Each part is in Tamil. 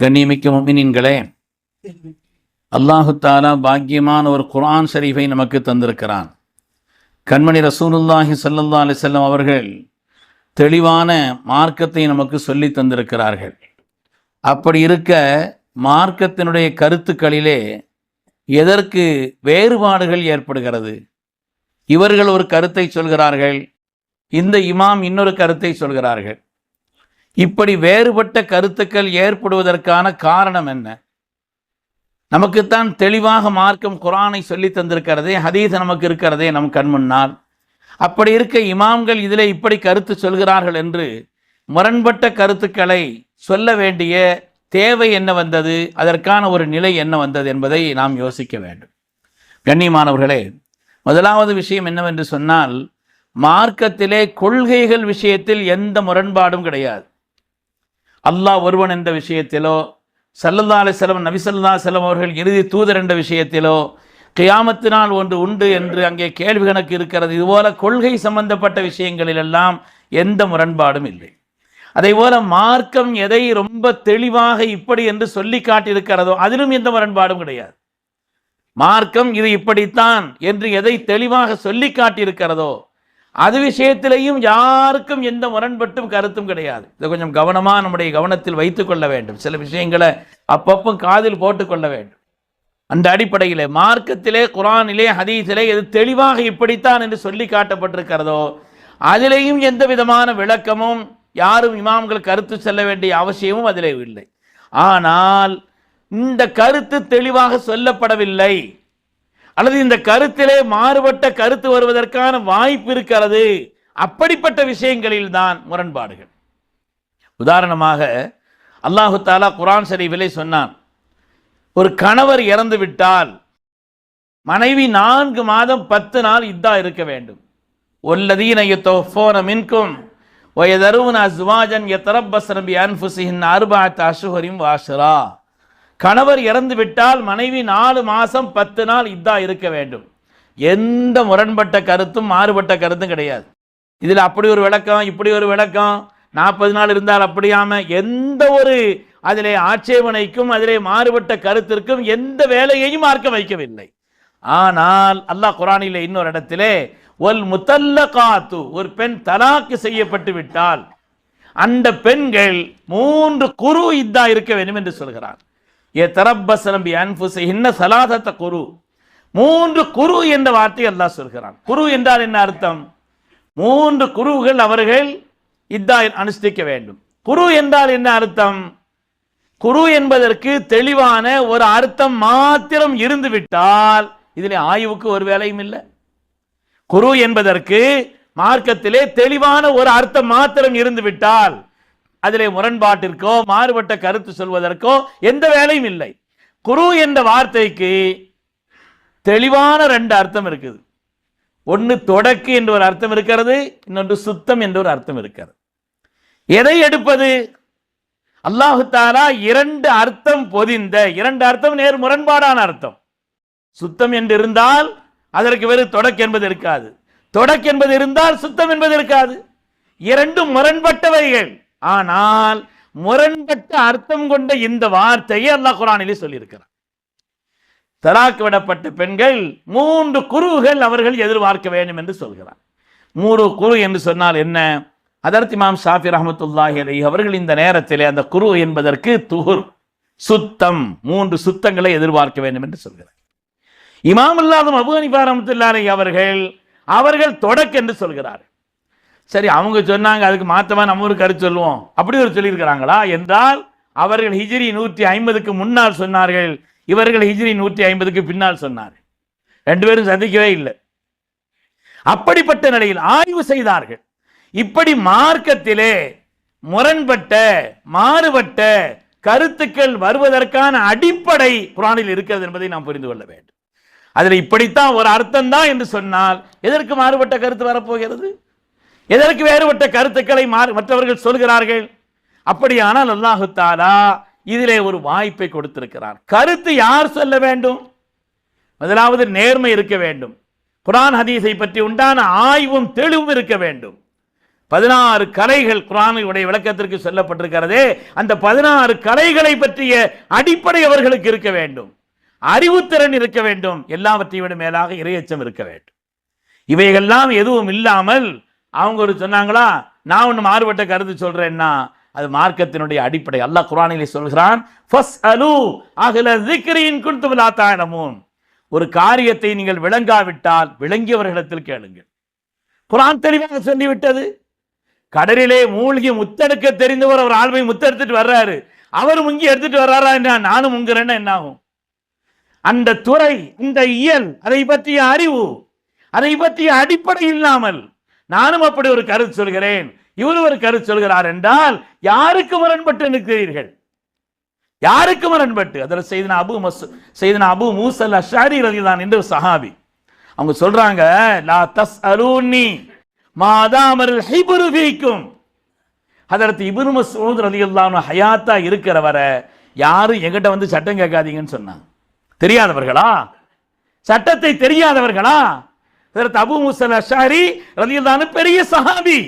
கண்ணியமிக்க முமினின்களே அல்லாஹு தாலா பாக்கியமான ஒரு குர்ஆன் ஷரீஃபை நமக்கு தந்திருக்கிறான். கண்மணி ரசூலுல்லாஹி ஸல்லல்லாஹு அலைஹி வஸல்லம் அவர்கள் தெளிவான மார்க்கத்தை நமக்கு சொல்லி தந்திருக்கிறார்கள். அப்படி இருக்க மார்க்கத்தினுடைய கருத்துக்களிலே எதற்கு வேறுபாடுகள் ஏற்படுகிறது? இவர்கள் ஒரு கருத்தை சொல்கிறார்கள் இந்த இமாம் இன்னொரு கருத்தை சொல்கிறார்கள். இப்படி வேறுபட்ட கருத்துக்கள் ஏற்படுவதற்கான காரணம் என்ன? நமக்குத்தான் தெளிவாக மார்க்கம் குரானை சொல்லி தந்திருக்கிறதே ஹதீஸ் நமக்கு இருக்கிறதே நம் கண்முன்னால் அப்படி இருக்க இமாம்கள் இதில் இப்படி கருத்து சொல்கிறார்கள் என்று முரண்பட்ட கருத்துக்களை சொல்ல வேண்டிய தேவை என்ன வந்தது? அதற்கான ஒரு நிலை என்ன வந்தது என்பதை நாம் யோசிக்க வேண்டும். கண்ணியமானவர்களே முதலாவது விஷயம் என்னவென்று சொன்னால் மார்க்கத்திலே கொள்கைகள் விஷயத்தில் எந்த முரண்பாடும் கிடையாது. அல்லாஹ் ஒருவன் என்ற விஷயத்திலோ சல்லல்லா அலிஸ்லம் நபி சல்லா செல்லம் அவர்கள் இறுதி தூதர் என்ற விஷயத்திலோ கியாமத்தினால் ஒன்று உண்டு என்று அங்கே கேள்வி கணக்கு இருக்கிறது. இதுபோல கொள்கை சம்பந்தப்பட்ட விஷயங்களிலெல்லாம் எந்த முரண்பாடும் இல்லை. அதே போல மார்க்கம் எதை ரொம்ப தெளிவாக இப்படி என்று சொல்லி காட்டியிருக்கிறதோ அதிலும் எந்த முரண்பாடும் கிடையாது. மார்க்கம் இது இப்படித்தான் என்று எதை தெளிவாக சொல்லி காட்டியிருக்கிறதோ அது விஷயத்திலையும் யாருக்கும் எந்த முரண்பட்டும் கருத்தும் கிடையாது. இதை கொஞ்சம் கவனமாக நம்முடைய கவனத்தில் வைத்துக்கொள்ள வேண்டும். சில விஷயங்களை அப்பப்போ காதில் போட்டுக்கொள்ள வேண்டும். அந்த அடிப்படையில் மார்க்கத்திலே குரானிலே ஹதீஸிலே எது தெளிவாக இப்படித்தான் என்று சொல்லி காட்டப்பட்டிருக்கிறதோ அதிலேயும் எந்த விதமான விளக்கமும் யாரும் இமாம்கள் கருத்து செல்ல வேண்டிய அவசியமும் அதிலே இல்லை. ஆனால் இந்த கருத்து தெளிவாக சொல்லப்படவில்லை. அல்லது இந்த கருத்திலே மாறுபட்ட கருத்து வருவதற்கான வாய்ப்பு இருக்கிறது. அப்படிப்பட்ட விஷயங்களில் தான் முரண்பாடுகள். உதாரணமாக அல்லாஹு தாலா குரான் ஷரீஃபிலே சொன்னான் ஒரு கணவர் இறந்து விட்டால் மனைவி நான்கு மாதம் பத்து நாள் இதா இருக்க வேண்டும். ஒல்லதீன யுத்தோஃபோன மின்கும் வயதருவன அஸ்வாஜன் எத்தரப்பசரபி அன்ஃபுசிஹின் அருபாத்த அஷுஹரிம் வாஷரா. கணவர் இறந்து விட்டால் மனைவி நாலு மாதம் பத்து நாள் இதாக இருக்க வேண்டும். எந்த முரண்பட்ட கருத்தும் மாறுபட்ட கருத்தும் கிடையாது. இதில் அப்படி ஒரு விளக்கம் இப்படி ஒரு விளக்கம் நாற்பது நாள் இருந்தால் அப்படியாம எந்த ஒரு அதிலே ஆட்சேபனைக்கும் அதிலே மாறுபட்ட கருத்திற்கும் எந்த வேலையையும் மார்க்க வைக்கவில்லை. ஆனால் அல்லாஹ் குரானிலே இன்னொரு இடத்திலே ஒல் முத்தல்ல காத்து ஒரு பெண் தலாக்கு செய்யப்பட்டு விட்டால் அந்த பெண்கள் மூன்று குரு இதா இருக்க வேண்டும் என்று சொல்கிறார் ஏ தரப்பசலம்பி அன்புசை இன்ன சலாதத்த குரு. மூன்று குரு என்ற வார்த்தை அல்லாஹ் சொல்கிறான். குரு என்றால் என்ன அர்த்தம்? மூன்று குருவுகள் அவர்கள் இதா அனுஷ்டிக்க வேண்டும். குரு என்றால் என்ன அர்த்தம்? குரு என்பதற்கு தெளிவான ஒரு அர்த்தம் மாத்திரம் இருந்து விட்டால் இதில் ஆய்வுக்கு ஒரு வேலையும் இல்லை. குரு என்பதற்கு மார்க்கத்திலே தெளிவான ஒரு அர்த்தம் மாத்திரம் இருந்து விட்டால் அதிலே முரண்பாட்டிற்கோ மாறுபட்ட கருத்து சொல்வதற்கோ எந்த வேலையும் இல்லை. குரு என்ற வார்த்தைக்கு தெளிவான ரெண்டு அர்த்தம் இருக்குது. ஒன்று தொடக்கு என்ற ஒரு அர்த்தம் இருக்கிறது இன்னொன்று சுத்தம் என்ற ஒரு அர்த்தம் இருக்கிறது. எதை எடுப்பது? அல்லாஹு தாலா இரண்டு அர்த்தம் பொதிந்த இரண்டு அர்த்தம் நேர் முரண்பாடான அர்த்தம். சுத்தம் என்று இருந்தால் அதற்கு வேறு தொடக்கு என்பது இருக்காது. தொடக்கு என்பது இருந்தால் சுத்தம் என்பது இருக்காது. இரண்டும் முரண்பட்டவைகள். ஆனால் முரண்பட்ட அர்த்தம் கொண்ட இந்த வார்த்தையை அல்லாஹ் குரானிலே சொல்லியிருக்கிறார் தலாக்கு விடப்பட்ட பெண்கள் மூன்று குருவுகள் அவர்கள் எதிர்பார்க்க வேண்டும் என்று சொல்கிறார் மூன்று குரு என்று சொன்னால் என்ன? அதற்கு மாம் ஷாஃபி ரஹமத்துல்லாஹி அலி அவர்கள் இந்த நேரத்திலே அந்த குரு என்பதற்கு துகுர் சுத்தம் மூன்று சுத்தங்களை எதிர்பார்க்க வேண்டும் என்று சொல்கிறார். இமாம் இல்லாத அபு ஹனிஃபா அவர்கள் அவர்கள் தொடக்க என்று சொல்கிறார்கள். சரி அவங்க சொன்னாங்க அதுக்கு மாற்றமாக நம்ம ஒரு கருத்து சொல்லுவோம். அப்படி ஒரு சொல்லியிருக்கிறாங்களா? என்றால் அவர்கள் ஹிஜ்ரி நூற்றி ஐம்பதுக்கு முன்னால் சொன்னார்கள். இவர்கள் ஹிஜ்ரி நூற்றி ஐம்பதுக்கு பின்னால் சொன்னார் ரெண்டு பேரும் சந்திக்கவே இல்லை. அப்படிப்பட்ட நிலையில் ஆய்வு செய்தார்கள். இப்படி மார்க்கத்திலே முரண்பட்ட மாறுபட்ட கருத்துக்கள் வருவதற்கான அடிப்படை குரானில் இருக்கிறது என்பதை நாம் புரிந்து கொள்ள வேண்டும். அதில் இப்படித்தான் ஒரு அர்த்தம் தான் என்று சொன்னால் எதற்கு மாறுபட்ட கருத்து வரப்போகிறது? எதற்கு வேறுபட்ட கருத்துக்களை மாறு மற்றவர்கள் சொல்கிறார்கள்? அப்படியானால் அல்லாஹு தாலா இதிலே ஒரு வாய்ப்பை கொடுத்திருக்கிறார் கருத்து யார் சொல்ல வேண்டும்? முதலாவது நேர்மை இருக்க வேண்டும். குரான் ஹதீஸை பற்றி உண்டான ஆய்வும் தெளிவும் இருக்க வேண்டும். பதினாறு கலைகள் குரானுடைய விளக்கத்திற்கு சொல்லப்பட்டிருக்கிறதே அந்த பதினாறு கலைகளை பற்றிய அடிப்படை அவர்களுக்கு இருக்க வேண்டும். அறிவுத்திறன் இருக்க வேண்டும். எல்லாவற்றையும் விட மேலாக இரையச்சம் இருக்க வேண்டும். இவைகள்லாம் எதுவும் இல்லாமல் அவங்க ஒரு சொன்னாங்களா நான் ஒன்று மாறுபட்ட கருத்து சொல்கிறேன்னா அது மார்க்கத்தினுடைய அடிப்படை. அல்லாஹ் குரானிலே சொல்கிறான் ஃபஸ்அலு அஹ்ல ذிக்ரின் குன்தும் லா ஒரு காரியத்தை நீங்கள் விளங்காவிட்டால் விளங்கியவர்களிடத்தில் கேளுங்கள். குரான் தெளிவாக சொல்லிவிட்டது. கடலிலே மூழ்கி முத்தெடுக்க தெரிந்தவர் அவர் ஆள்மை முத்தெடுத்துட்டு வர்றாரு. அவர் முங்கி எடுத்துட்டு வர்றாரா என்ன? நானும் முங்குறேன்னா என்ன ஆகும் அந்த துறை இந்த இயல் அதை பற்றிய அறிவு அதை பற்றிய அடிப்படை இல்லாமல் நானும் அப்படி ஒரு கருத்து சொல்கிறேன். இவர் ஒரு கருத்து சொல்கிறார் என்றால் யாருக்கு முரண்பட்டு நிற்கிறீர்கள்? யாருக்கு முரண்பட்டு? அதில் செய்தன அபு மசு செய்தன அபு மூசல் அஷாரி ரதிதான் என்று சஹாபி. அவங்க சொல்றாங்க லா தஸ் அலூனி மாதாமர் ஹைபுரு ஃபீக்கும். அதற்கு இப்னு மஸ்ஊத் ரலியல்லாஹு ஹயாத்தா இருக்கிற வர யாரும் எங்கிட்ட வந்து சட்டம் கேட்காதீங்கன்னு சொன்னாங்க. தெரியாதவர்களா? சட்டத்தை தெரியாதவர்களா? அபு முசல் அஷாரி ரலியல்லாஹு பெரிய சஹாபி.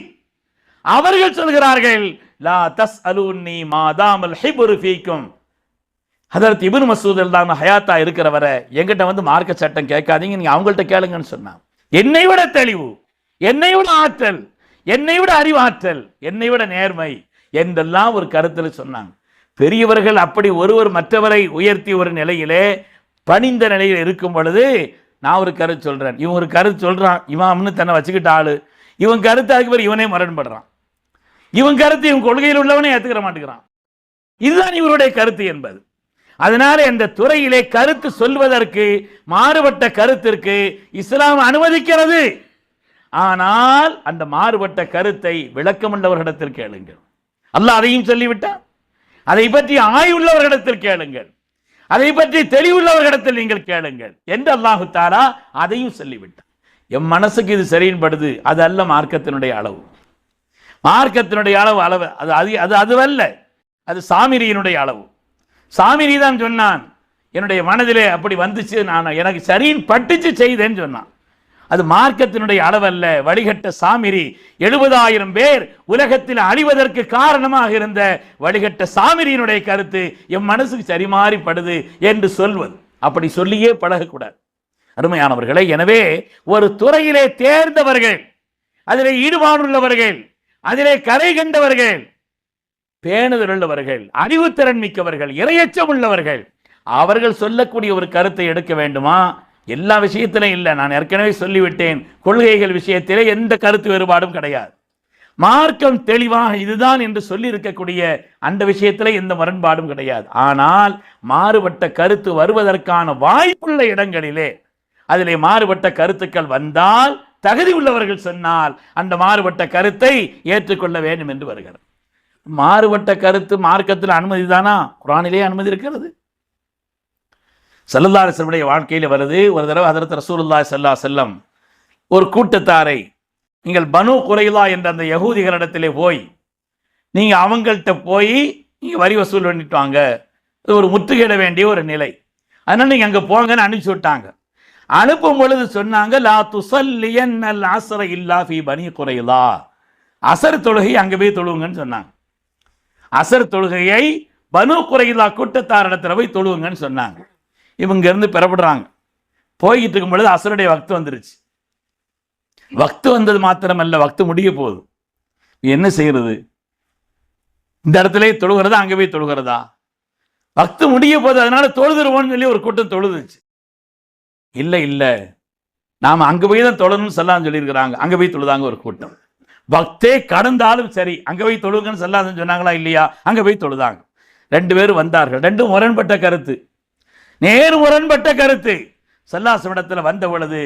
அவர்கள் சொல்கிறார்கள் லா தஸ் அலூன்னி மாதாமல் ஹிபுரு ஃபீக்கும். அதற்கு இபின் மசூத் தான் ஹயாத்தா இருக்கிற வரை எங்கிட்ட வந்து மார்க்க சட்டம் கேட்காதீங்க நீங்க அவங்கள்ட்ட கேளுங்கன்னு சொன்னான். என்னை விட தெளிவு என்னை விட ஆற்றல் என்னை விட அறிவாற்றல் என்னை விட நேர்மை என்றெல்லாம் ஒரு கருத்தில் சொன்னாங்க. பெரியவர்கள் அப்படி ஒருவர் மற்றவரை உயர்த்தி ஒரு நிலையிலே பணிந்த நிலையில் இருக்கும் பொழுது நான் ஒரு கருத்து சொல்கிறேன் இவன் ஒரு கருத்து சொல்கிறான் இவன் தன்னை வச்சுக்கிட்ட ஆள். இவன் கருத்து அதுக்கு பேர் இவனே மரணப்படுறான். இவன் கருத்து இவன் கொள்கையில் உள்ளவனே ஏற்றுக்கிற மாட்டேங்கிறான். இதுதான் இவருடைய கருத்து என்பது. அதனால இந்த துறையிலே கருத்து சொல்வதற்கு மாறுபட்ட கருத்திற்கு இஸ்லாம் அனுமதிக்கிறது. ஆனால் அந்த மாறுபட்ட கருத்தை விளக்கமுள்ளவர்களிடத்தில் கேளுங்கள். அல்லாஹ் அதையும் சொல்லிவிட்டான். அதை பற்றி ஆய்வுள்ளவர்களிடத்தில் கேளுங்கள். அதை பற்றி தெளிவுள்ளவர்களிடத்தில் நீங்கள் கேளுங்கள். என்று அல்லாஹு தாரா அதையும் சொல்லிவிட்டான். என் மனசுக்கு இது சரியின்படுது அது அல்ல மார்க்கத்தினுடைய அளவு. மார்க்கத்தினுடைய அளவு அளவு அது அது அது அதுவல்ல. அது சாமிரியினுடைய அளவு. சாமிரி தான் சொன்னான் என்னுடைய மனதிலே அப்படி வந்துச்சு நான் எனக்கு சரின்னு பட்டுச்சு செய்தேன்னு சொன்னான். அது மார்க்கத்தினுடைய அளவல்ல. வழிகட்ட சாமிரி. எழுபதாயிரம் பேர் உலகத்தில் அழிவதற்கு காரணமாக இருந்த வழிகட்ட சாமிரியினுடைய கருத்து என் மனசுக்கு சரிமாறிப்படுது என்று சொல்வது. அப்படி சொல்லியே பழகக்கூடாது. அருமையானவர்களே எனவே ஒரு துறையிலே தேர்ந்தவர்கள் அதிலே ஈடுபாடுள்ளவர்கள் அதிலே கரை கண்டவர்கள் பேணுதல் உள்ளவர்கள் அறிவுத்திறன் மிக்கவர்கள் இரையச்சம் உள்ளவர்கள் அவர்கள் சொல்லக்கூடிய ஒரு கருத்தை எடுக்க வேண்டுமா? எல்லா விஷயத்திலும் இல்லை. நான் ஏற்கனவே சொல்லிவிட்டேன். கொள்கைகள் விஷயத்திலே எந்த கருத்து வேறுபாடும் கிடையாது. மார்க்கம் தெளிவாக இதுதான் என்று சொல்லி இருக்கக்கூடிய அந்த விஷயத்திலே எந்த முரண்பாடும் கிடையாது. ஆனால் மாறுபட்ட கருத்து வருவதற்கான வாய்ப்புள்ள இடங்களிலே அதிலே மாறுபட்ட கருத்துக்கள் வந்தால் தகுதி உள்ளவர்கள் சொன்னால் அந்த மாறுபட்ட கருத்தை ஏற்றுக்கொள்ள வேண்டும் என்று வருகிறது. மாறுபட்ட கருத்து மார்க்கத்தில் அனுமதி தானா? குரானிலே அனுமதி இருக்கிறது. சல்லல்லாஹுடைய வாழ்க்கையில் வருது. ஒரு தடவை ஹதரத் ரசூலுல்லாஹி செல்லா செல்லம் ஒரு கூட்டத்தாரை நீங்கள் பனு குறைலா என்ற அந்த யகூதிகளிடத்திலே போய் நீங்கள் அவங்கள்ட்ட போய் நீங்கள் வரி வசூல் பண்ணிட்டு வாங்க. இது ஒரு முற்றுகையிட வேண்டிய ஒரு நிலை. அதனால் நீங்கள் அங்கே போங்கன்னு அனுப்பிச்சி விட்டாங்க. அனுப்பும் பொழுது சொன்னாங்க லா துசல்லியன் அல் அசர இல்லா ஃபி பனி குறைலா. அசர் தொழுகை அங்கே போய் தொழுவுங்கன்னு சொன்னாங்க. அசர் தொழுகையை பனு குறைலா கூட்டத்தாரிடத்தில் போய் தொழுவுங்கன்னு சொன்னாங்க. இவங்க இருந்து பெறப்படுறாங்க. போய்கிட்டு இருக்கும் பொழுது அசருடைய வக்து வந்துருச்சு. வக்து வந்தது மாத்திரமல்ல வக்து முடிய போகுது. என்ன செய்யறது? இந்த இடத்துல தொழுகிறதா அங்கே போய் தொழுகிறதா? பக்து முடிய போகுது அதனால தொழுதுருவோம்னு சொல்லி ஒரு கூட்டம் தொழுதுச்சு. இல்லை இல்லை. நாம அங்கே போய் தான் தொழணும்னு சொல்லான்னு சொல்லியிருக்கிறாங்க. அங்கே போய் தொழுதாங்க ஒரு கூட்டம். பக்தே கடந்தாலும் சரி அங்கே போய் தொழுங்கன்னு சொல்லாதுன்னு சொன்னாங்களா இல்லையா? அங்கே போய் தொழுதாங்க. ரெண்டு பேரும் வந்தார்கள். ரெண்டும் முரண்பட்ட கருத்து. நேர் முரண்பட்ட கருத்து. சல்லாசமிடத்தில் வந்த பொழுது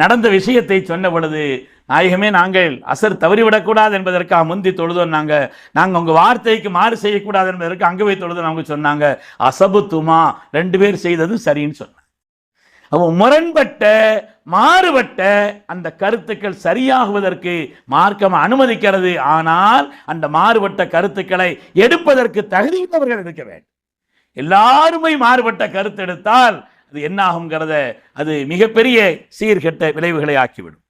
நடந்த விஷயத்தை சொன்ன பொழுது நாயகமே நாங்கள் அசர் தவறிவிடக்கூடாது என்பதற்காக முந்தி தொழுதோம் நாங்கள் உங்கள் வார்த்தைக்கு மாறு செய்யக்கூடாது என்பதற்கு அங்கே போய் தொழுதோம் அவங்க சொன்னாங்க. அசபு துமா ரெண்டு பேர் செய்ததும் சரின்னு சொன்னாங்க. அப்போ முரண்பட்ட மாறுபட்ட அந்த கருத்துக்கள் சரியாகுவதற்கு மார்க்கம் அனுமதிக்கிறது. ஆனால் அந்த மாறுபட்ட கருத்துக்களை எடுப்பதற்கு தகுதியுள்ளவர்கள் இருக்க வேண்டும். எல்லாருமே மாறுபட்ட கருத்து எடுத்தால் அது என்னாகுங்கிறத அது மிகப்பெரிய சீர்கெட்ட விளைவுகளை ஆக்கிவிடும்.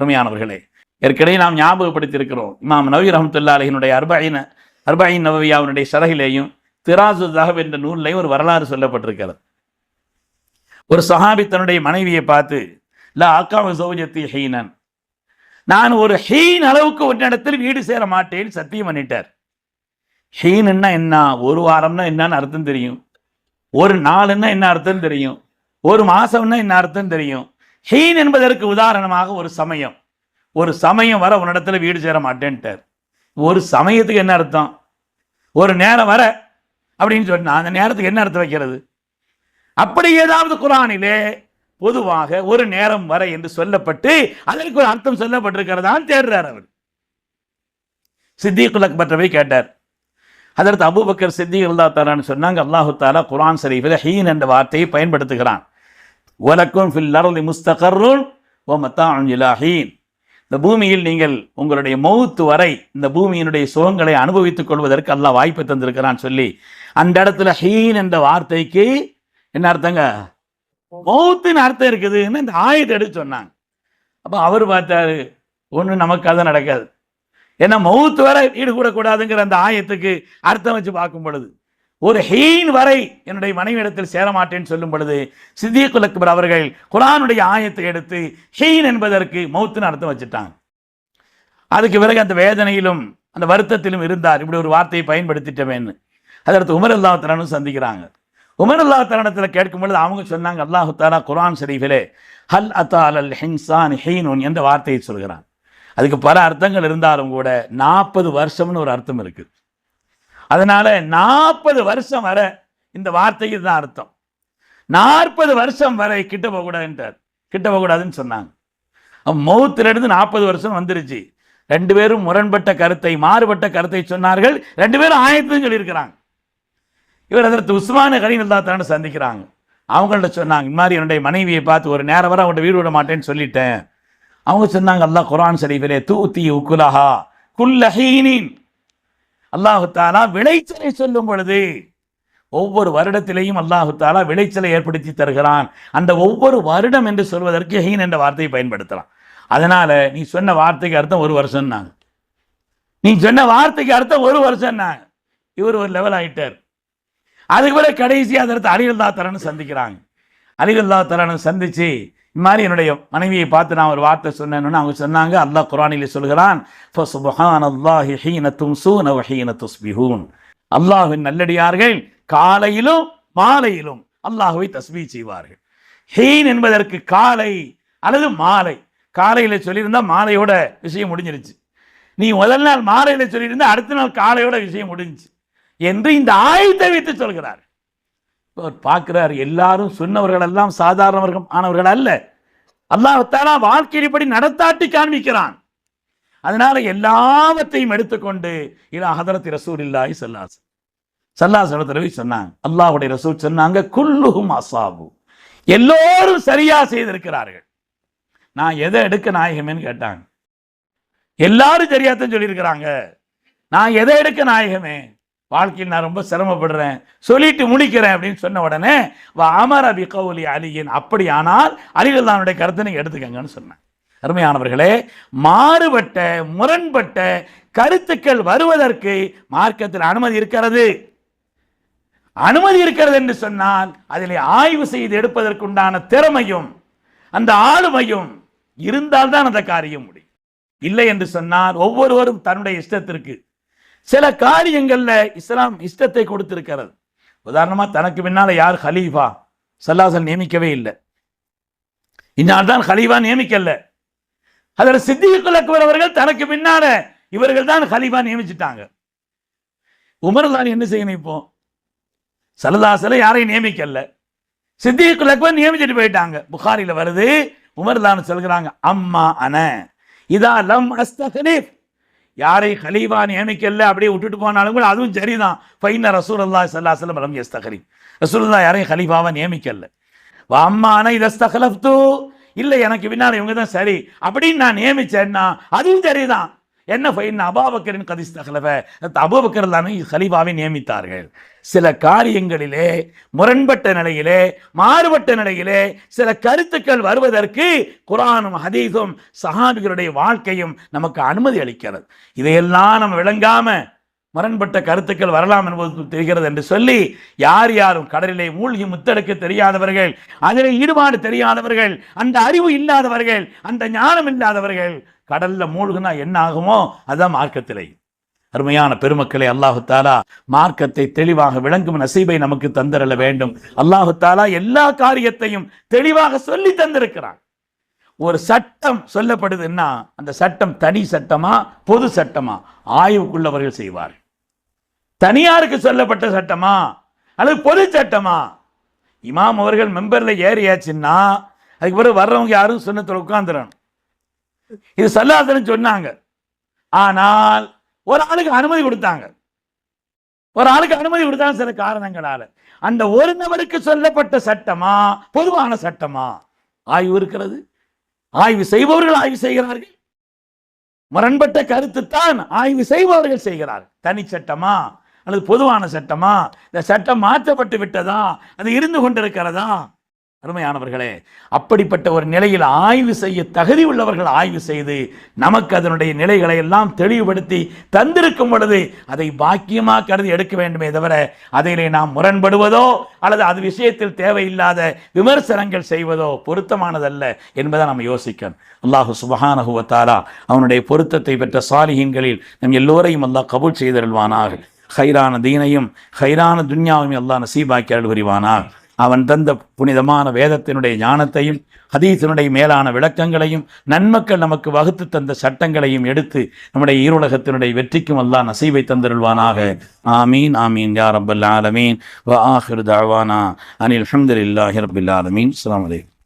அருமையானவர்களே ஏற்கனவே நாம் ஞாபகப்படுத்தியிருக்கிறோம். இமாம் நவி ரஹமத்துல்லா அலஹினுடைய அர்பாயின் அர்பாயின் நவவியாவினுடைய ஷரகிலேயும் திராசு தஹப் என்ற நூல்லையும் ஒரு வரலாறு சொல்லப்பட்டிருக்கிறது. ஒரு சஹாபி தன்னுடைய மனைவியை பார்த்து லா அக்காம சௌஜத்தி ஹீனன். நான் ஒரு ஹீன் அளவுக்கு ஒரு இடத்தில் வீடு சேர மாட்டேன்னு சத்தியம் பண்ணிட்டார். ஹீன்னா என்ன? ஒரு வாரம்னா என்னன்னு அர்த்தம் தெரியும். ஒரு நாளுன்னா என்ன அர்த்தம் தெரியும்? ஒரு மாசம்னா என்ன அர்த்தம் தெரியும்? ஹீன் என்பதற்கு உதாரணமாக ஒரு சமயம். ஒரு சமயம் வர உன்னிடத்துல வீடு சேர மாட்டேன்ட்டார். ஒரு சமயத்துக்கு என்ன அர்த்தம்? ஒரு நேரம் வர அப்படின்னு சொன்னா அந்த நேரத்துக்கு என்ன அர்த்தம் வைக்கிறது? அப்படி ஏதாவது குரானிலே பொதுவாக ஒரு நேரம் வர என்று சொல்லப்பட்டு அதற்கு ஒரு அர்த்தம் சொல்லப்பட்டிருக்கிறதான் தேடுறார் அவர். சித்திகுல் அக்பர் போய் கேட்டார். அதற்கு அபுபக்கர் சித்திக் அல்லா தாலான்னு சொன்னாங்க அல்லாஹு தாலா குரான் சரீஃபில் ஹீன் என்ற வார்த்தையை பயன்படுத்துகிறான். உலக்கும் ஃபில் அருளி முஸ்தகருள் ஓ மத்தாம் இலா ஹீன். இந்த பூமியில் நீங்கள் உங்களுடைய மௌத்து வரை இந்த பூமியினுடைய சுகங்களை அனுபவித்துக் கொள்வதற்கு அல்லாஹ் வாய்ப்பு தந்திருக்கிறான் சொல்லி அந்த இடத்துல ஹீன் என்ற வார்த்தைக்கு என்ன அர்த்தங்க? மௌத்துன்னு அர்த்தம் இருக்குதுன்னு இந்த ஆயத்தை எடுத்து சொன்னாங்க. அப்போ அவர் பார்த்தாரு ஒன்றும் நமக்கு அதை நடக்காது. ஏன்னா மௌத்து வரை ஈடுகூடக்கூடாதுங்கிற அந்த ஆயத்துக்கு அர்த்தம் வச்சு பார்க்கும் பொழுது ஒரு ஹெயின் வரை என்னுடைய மனைவியிடத்தில் சேரமாட்டேன்னு சொல்லும் பொழுது சித்தியக்குல் அக்பர் அவர்கள் குரானுடைய ஆயத்தை எடுத்து ஹெயின் என்பதற்கு மௌத்துன்னு அர்த்தம் வச்சுட்டாங்க. அதுக்கு பிறகு அந்த வேதனையிலும் அந்த வருத்தத்திலும் இருந்தார். இப்படி ஒரு வார்த்தையை பயன்படுத்திட்டவேன்னு அதற்கு உமர் அல்லாஹ் சந்திக்கிறாங்க. உமர் அல்லா தருணத்தில் கேட்கும் பொழுது அவங்க சொன்னாங்க அல்லாஹு தாலா குரான் ஷரீஃபிலே ஹல் அத்தால் அல் ஹின்சான் ஹீனுன் என்ற வார்த்தையை சொல்கிறான். அதுக்கு பல அர்த்தங்கள் இருந்தாலும் கூட நாற்பது வருஷம்னு ஒரு அர்த்தம் இருக்குது அதனால் நாற்பது வருஷம் வர இந்த வார்த்தைக்கு தான் அர்த்தம். நாற்பது வருஷம் வரை கிட்ட போகக்கூடாதுன்றார் கிட்ட போகக்கூடாதுன்னு சொன்னாங்க. மௌத்திலிருந்து நாற்பது வருஷம் வந்துருச்சு. ரெண்டு பேரும் முரண்பட்ட கருத்தை மாறுபட்ட கருத்தை சொன்னார்கள். ரெண்டு பேரும் ஆயத்தும் சொல்லியிருக்கிறாங்க. இவர் அதற்கு உஸ்மான கரீம் சந்திக்கிறாங்க. அவங்கள்ட்ட சொன்னாங்க இந்த மாதிரி என்னுடைய மனைவியை பார்த்து ஒரு நேரம் வர அவங்கள்ட்ட வீடு விட மாட்டேன்னு சொல்லிட்டேன். அவங்க சொன்னாங்க அல்லாஹ் குரான் ஷரீஃபிலே தூத்தி உக்குலஹா குல்லஹீனின் அல்லாஹு தாலா விளைச்சலை சொல்லும் பொழுது ஒவ்வொரு வருடத்திலேயும் அல்லாஹு தாலா விளைச்சலை ஏற்படுத்தி தருகிறான். அந்த ஒவ்வொரு வருடம் என்று சொல்வதற்கு ஹீன் என்ற வார்த்தையை பயன்படுத்தலாம். அதனால நீ சொன்ன வார்த்தைக்கு அர்த்தம் ஒரு வருஷம் நீ சொன்ன வார்த்தைக்கு அர்த்தம் ஒரு வருஷம் இவர் ஒரு லெவல் ஆயிட்டார். அதுக்கு பிறகு கடைசியாக அதை அடுத்து அலிகல்லா தரன்னு சந்திக்கிறாங்க. அலிகல்லா தரன்னு சந்திச்சு இது மாதிரி என்னுடைய மனைவியை பார்த்து நான் ஒரு வார்த்தை சொன்னேன்னு அவங்க சொன்னாங்க. அல்லாஹ் குரானில் சொல்கிறான் அல்லாஹின் நல்லடியார்கள் காலையிலும் மாலையிலும் அல்லாஹுவை தஸ்மீ செய்வார்கள். ஹீன் என்பதற்கு காலை அல்லது மாலை. காலையில் சொல்லியிருந்தால் மாலையோட விஷயம் முடிஞ்சிருச்சு. நீ முதல் நாள் மாலையில் சொல்லியிருந்தால் அடுத்த நாள் காலையோட விஷயம் முடிஞ்சிச்சு என்று இந்த ஆயுதத்தை வைத்து சொல்கிறார் அவர் பார்க்கிறார். எல்லாரும் சொன்னவர்கள் எல்லாம் சாதாரணவர்கள் ஆனவர்கள் அல்ல. அல்லாஹாலா வாழ்க்கையின்படி நடத்தாட்டி காண்பிக்கிறான். அதனால எல்லாவற்றையும் எடுத்துக்கொண்டு இது ஹதரத் ரசூல் இல்லாய் சல்லாஸ் சல்லாஸ் ரவி சொன்னாங்க. அல்லாஹுடைய ரசூல் சொன்னாங்க குல்லுகும் அசாபு எல்லோரும் சரியா செய்திருக்கிறார்கள். நான் எதை எடுக்க நாயகமேன்னு கேட்டாங்க. எல்லாரும் சரியாத்தான் சொல்லியிருக்கிறாங்க. நான் எதை எடுக்க நாயகமே? வாழ்க்கையில் நான் ரொம்ப சிரமப்படுறேன் சொல்லிட்டு முடிக்கிறேன் அப்படின்னு சொன்ன உடனே அமர் அபி கவுலி அலியின். அப்படியானால் அலிகள் தானுடைய கருத்தை நீங்கள் எடுத்துக்கங்கன்னு சொன்னேன். அருமையானவர்களே மாறுபட்ட முரண்பட்ட கருத்துக்கள் வருவதற்கு மார்க்கத்தில் அனுமதி இருக்கிறது. அனுமதி இருக்கிறது என்று சொன்னால் அதில் ஆய்வு செய்து எடுப்பதற்குண்டான திறமையும் அந்த ஆளுமையும் இருந்தால்தான் அந்த காரியம் முடியும். இல்லை என்று சொன்னால் ஒவ்வொருவரும் தன்னுடைய இஷ்டத்திற்கு சில காரியங்களில் இஸ்லாம் இஷ்டத்தை கொடுத்திருக்கிறது. உதாரணமாக தனக்கு பின்னால் யார் ஹலீஃபா? சல்லாசன் நியமிக்கவே இல்லை. இன்னார் தான் ஹலீஃபா நியமிக்கல. அதில் சித்திகள் அவர்கள் தனக்கு பின்னால இவர்கள் தான் ஹலீஃபா நியமிச்சிட்டாங்க. உமர் தான் என்ன செய்யணும் இப்போ? சல்லதாசல யாரையும் நியமிக்கல. சித்திகள் அக்பர் நியமிச்சிட்டு போயிட்டாங்க. புகாரில வருது உமர் தான் சொல்கிறாங்க அம்மா அன இதா லம் அஸ்தகனீப் யாரை ஹலீஃபா நியமிக்கல அப்படியே விட்டுட்டு போனாலும் கூட அதுவும் சரிதான். ஃபைன ரசூல் அல்லா சல்லா சொல்லம் ரம் எஸ்தகரி ரசூல்லா யாரையும் ஹலீஃபாவை நியமிக்கல. அம்மான இதஸ்தகலப்து இல்லை எனக்கு பின்னால் இவங்க தான் சரி. அப்படின்னு நான் நியமிச்சேன்னா அதுவும் சரிதான். என்ன ஃபைன் அபாபக்கரின் கதிஸ்தகலவ அபூபக்கர் தானே ஹலீஃபாவை நியமித்தார்கள். சில காரியங்களிலே முரண்பட்ட நிலையிலே மாறுபட்ட நிலையிலே சில கருத்துக்கள் வருவதற்கு குரானும் ஹதீஸும் சஹாபிகளுடைய வாழ்க்கையும் நமக்கு அனுமதி அளிக்கிறது. இதையெல்லாம் நம்ம விளங்காம முரண்பட்ட கருத்துக்கள் வரலாம் என்பது தெரிகிறது என்று சொல்லி யார் யாரும் கடலிலே மூழ்கி முத்தெடுக்க தெரியாதவர்கள் அதில் ஈடுபாடு தெரியாதவர்கள் அந்த அறிவு இல்லாதவர்கள் அந்த ஞானம் இல்லாதவர்கள் கடல்ல மூழ்கினா என்ன ஆகுமோ அதான் மார்க்கத்திலே. அருமையான பெருமக்களை அல்லாஹுத்தாலா மார்க்கத்தை தெளிவாக விளங்கும் நசீபை நமக்கு தந்திரல வேண்டும். அல்லாஹுத்தாலா எல்லா காரியத்தையும் தெளிவாக சொல்லி தந்திருக்கிறான். ஒரு சட்டம் சொல்லப்படுதுன்னா அந்த சட்டம் தனி சட்டமா பொது சட்டமா? ஆய்வுக்குள்ளவர்கள் செய்வார் தனியாருக்கு சொல்லப்பட்ட சட்டமா? அல்லது பொது சட்டமா? இமாம் அவர்கள் மெம்பர்ல ஏறியாச்சுன்னா அதுக்கு பிறகு வர்றவங்க யாரும் சொன்னத்தில் உட்காந்துடணும் இது சல்லாதன்னு சொன்னாங்க. ஆனால் ஒரு ஆளுக்கு அனுமதி கொடுத்தாங்க. ஒரு ஆளுக்கு அனுமதி கொடுத்தாங்க சில காரணங்களால. அந்த ஒரு நபருக்கு சொல்லப்பட்ட சட்டமா? பொதுவான சட்டமா? ஆய்வு இருக்கிறது. ஆய்வு செய்பவர்கள் ஆய்வு செய்கிறார்கள். முரண்பட்ட கருத்து தான் ஆய்வு செய்பவர்கள் செய்கிறார்கள். தனி சட்டமா? அல்லது பொதுவான சட்டமா? இந்த சட்டம் மாற்றப்பட்டு விட்டதா? அது இருந்து கொண்டிருக்கிறதா? அருமையானவர்களே அப்படிப்பட்ட ஒரு நிலையில் ஆய்வு செய்ய தகுதி உள்ளவர்கள் ஆய்வு செய்து நமக்கு அதனுடைய நிலைகளை எல்லாம் தெளிவுபடுத்தி தந்திருக்கும் பொழுது அதை பாக்கியமாக கருதி எடுக்க வேண்டுமே தவிர அதிலே நாம் முரண்படுவதோ அல்லது அது விஷயத்தில் தேவையில்லாத விமர்சனங்கள் செய்வதோ பொருத்தமானதல்ல என்பதை நாம் யோசிக்கணும். அல்லாஹு சுபஹானஹு வத்தாரா அவனுடைய பொருத்தத்தை பெற்ற சாலிஹீன்களில் நம் எல்லோரையும் அல்லாஹ் கபூல் செய்தருள்வானாக. ஹைரான தீனையும் ஹைரான துன்யாவையும் அல்லாஹ் நசீபாக்கி அருள் புரிவானாக அவன் தந்த புனிதமான வேதத்தினுடைய ஞானத்தையும் ஹதீஸினுடைய மேலான விளக்கங்களையும் நன்மக்கள் நமக்கு வகுத்து தந்த சட்டங்களையும் எடுத்து நம்முடைய ஈருலகத்தினுடைய வெற்றிக்கும் அல்லா நசீவை தந்திருள்வானாக. ஆமீன் ஆமீன் யா ரப்பல் ஆலமீன். வ ஆஹிர் தஅவானா அனில் ஹம்துலில்லாஹி ரப்பில் ஆலமீன். அலாம் வலைக்கம்